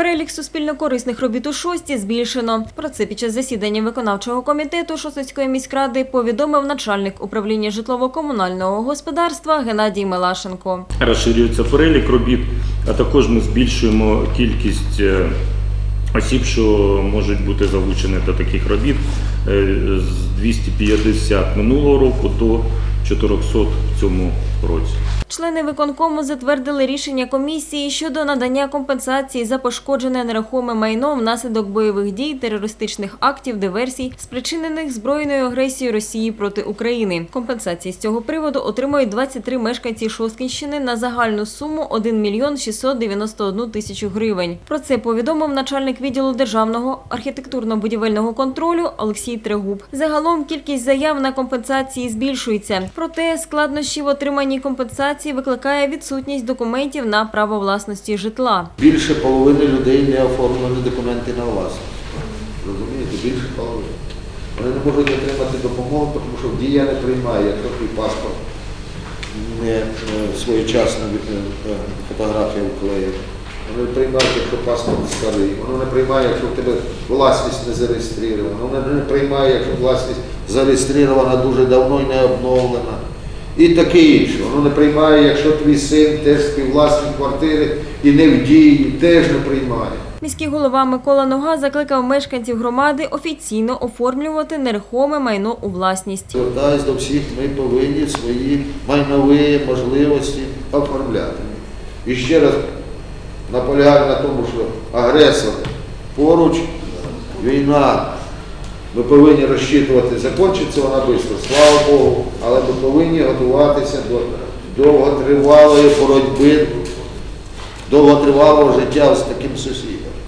Перелік суспільно-корисних робіт у шості збільшено. Про це під час засідання виконавчого комітету Шосткої міськради повідомив начальник управління житлово-комунального господарства Геннадій Мелашенко. розширюється перелік робіт, а також ми збільшуємо кількість е, осіб, що можуть бути залучені до таких робіт е, з 250 минулого року до 400 в цьому році. Члени виконкому затвердили рішення комісії щодо надання компенсації за пошкоджене нерухоме майно внаслідок бойових дій, терористичних актів, диверсій, спричинених збройною агресією Росії проти України. Компенсації з цього приводу отримують 23 мешканці Шосткінщини на загальну суму 1 мільйон 691 тисячу гривень. Про це повідомив начальник відділу державного архітектурно-будівельного контролю Олексій Трегуб. Загалом кількість заяв на компенсації збільшується. Проте складнощі в отриманні компенсації викликає відсутність документів на право власності житла. Більше половини людей не оформлені документи на власність. Розумієте, більше половини. Вони не можуть отримати допомогу, тому що дія не приймає, якщо твій паспорт не е, своєчасно е, фотографія вклеєна. Вони не приймають, якщо паспорт старий. Воно не приймає, якщо в тебе власність не зареєстрована. Воно не приймає, якщо власність зареєстрована дуже давно і не обновлена. І таке інше. Воно не приймає, якщо твій син теж співвласник квартири і не в дії, теж не приймає. Міський голова Микола Нога закликав мешканців громади офіційно оформлювати нерухоме майно у власність. Звертаюсь до всіх, ми повинні свої майнові можливості оформляти. І ще раз наполягаю на тому, що агресор поруч, війна, ми повинні розчитувати, закінчиться вона швидко, слава Богу, але ми повинні готуватися до довготривалої боротьби, довготривалого життя з таким сусідом.